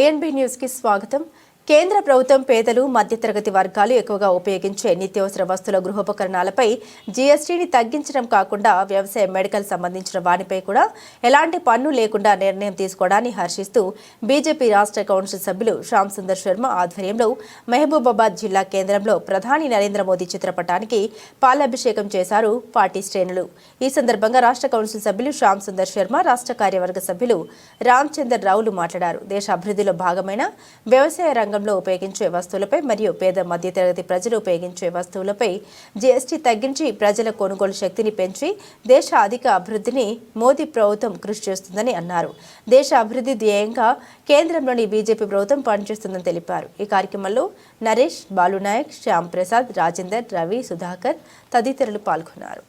A and B న్యూస్కి స్వాగతం. కేంద్ర ప్రభుత్వం పేదలు మధ్యతరగతి వర్గాలు ఎక్కువగా ఉపయోగించే నిత్యావసర వస్తువుల గృహోపకరణాలపై జీఎస్టీని తగ్గించడం కాకుండా వ్యవసాయ మెడికల్ సంబంధించిన వాటిపై కూడా ఎలాంటి పన్ను లేకుండా నిర్ణయం తీసుకోవడాన్ని హర్షిస్తూ బీజేపీ రాష్ట్ర కౌన్సిల్ సభ్యులు శ్యామ్ సుందర్ శర్మ ఆధ్వర్యంలో మహబూబాబాద్ జిల్లా కేంద్రంలో ప్రధాని నరేంద్ర మోదీ చిత్రపటానికి పాలాభిషేకం చేశారు పార్టీ శ్రేణులు. ఈ సందర్భంగా రాష్ట్ర కౌన్సిల్ సభ్యులు శ్యామ్ సుందర్ శర్మ రాష్ట్ర కార్యవర్గ సభ్యులు రామచందర్ రావులు మాట్లాడారు. దేశ అభివృద్ధిలో భాగమైన వ్యవసాయ రంగంలో ఉపయోగించే వస్తువులపై మరియు పేద మధ్యతరగతి ప్రజలు ఉపయోగించే వస్తువులపై జీఎస్టీ తగ్గించి ప్రజల కొనుగోలు శక్తిని పెంచి దేశ అధిక అభివృద్ధిని మోదీ ప్రభుత్వం కృషి చేస్తుందని అన్నారు. దేశ అభివృద్ధి ధ్యేయంగా కేంద్రంలోని బీజేపీ ప్రభుత్వం పనిచేస్తుందని తెలిపారు. ఈ కార్యక్రమంలో నరేష్ బాలునాయక్ శ్యామ్ ప్రసాద్ రాజేందర్ రవి సుధాకర్ తదితరులు పాల్గొన్నారు.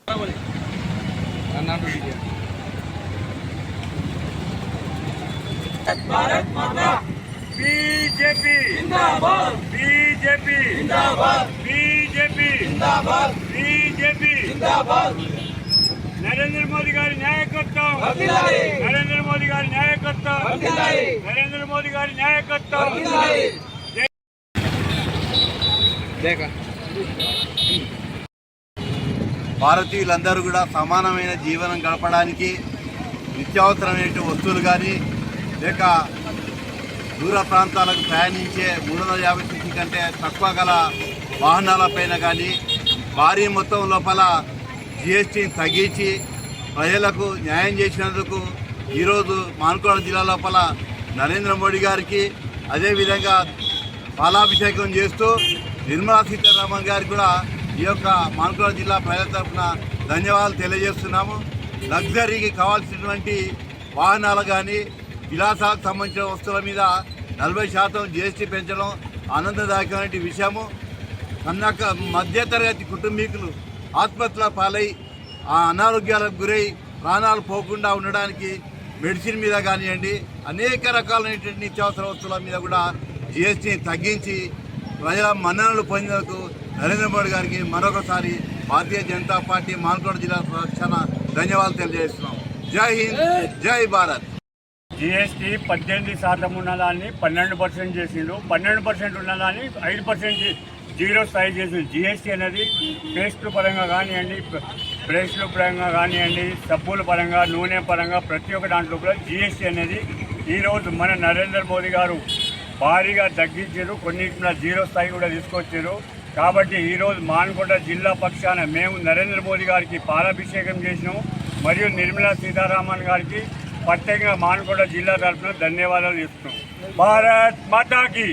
బీజేపీ. జిందాబాద్. బీజేపీ. జిందాబాద్. బీజేపీ. జిందాబాద్. బీజేపీ. జిందాబాద్. నరేంద్ర మోదీ గారి నాయకత్వం. నరేంద్ర మోదీ గారి నాయకత్వం. నరేంద్ర మోదీ గారి నాయకత్వం. భారతీయులందరూ కూడా సమానమైన జీవనం గడపడానికి నిత్యావసరమైన వస్తువులు కానీ లేక దూర ప్రాంతాలకు ప్రయాణించే మూడు వందల యాభై సీసీ కంటే తక్కువ గల వాహనాలపైన కానీ భారీ మొత్తం లోపల జిఎస్టీని తగ్గించి ప్రజలకు న్యాయం చేసినందుకు ఈరోజు మాన్కోడ జిల్లా లోపల నరేంద్ర మోడీ గారికి అదేవిధంగా పాలాభిషేకం చేస్తూ నిర్మలా సీతారామన్ గారికి కూడా ఈ యొక్క మానుకోడ జిల్లా ప్రజల తరఫున ధన్యవాదాలు తెలియజేస్తున్నాము. లగ్జరీకి కావాల్సినటువంటి వాహనాలు కానీ విలాసాలకు సంబంధించిన వస్తువుల మీద నలభై శాతం జీఎస్టీ పెంచడం ఆనందదాయకమైన విషయము. అన్నాక మధ్యతరగతి కుటుంబీకులు ఆత్మహత్యల పాలై ఆ అనారోగ్యాలకు గురై ప్రాణాలు పోకుండా ఉండడానికి మెడిసిన్ మీద కానివ్వండి అనేక రకాలైనటువంటి నిత్యావసర వస్తువుల మీద కూడా జీఎస్టీని తగ్గించి ప్రజల మన్ననలు పొందినందుకు నరేంద్ర మోడీ గారికి మరొకసారి భారతీయ జనతా పార్టీ మాల్కోట జిల్లా పక్షాన ధన్యవాదాలు తెలియజేస్తున్నాం. జై హింద్ జై భారత్. జిఎస్టీ పద్దెనిమిది శాతం ఉన్నదాన్ని పన్నెండు పర్సెంట్ చేసిండు. పన్నెండు పర్సెంట్ ఉన్నదాన్ని ఐదు పర్సెంట్ జీరో స్థాయి చేసిండు. జిఎస్టీ అనేది పేస్ట్ పరంగా కానివ్వండి బ్రష్ల పరంగా కానివ్వండి సబ్బుల పరంగా నూనె పరంగా ప్రతి ఒక్క దాంట్లో కూడా జిఎస్టీ అనేది ఈరోజు మన నరేంద్ర మోదీ గారు భారీగా తగ్గించారు. కొన్నింటిలో జీరో స్థాయి కూడా తీసుకొచ్చారు. కాబట్టి ఈరోజు మానకొండ జిల్లా పక్షాన మేము నరేంద్ర మోదీ గారికి పాలాభిషేకం చేసినాము మరియు నిర్మలా సీతారామన్ గారికి ప్రత్యేకంగా మానకొండ జిల్లా తరఫున ధన్యవాదాలు చెప్తున్నాం. భారత్ మాతాకి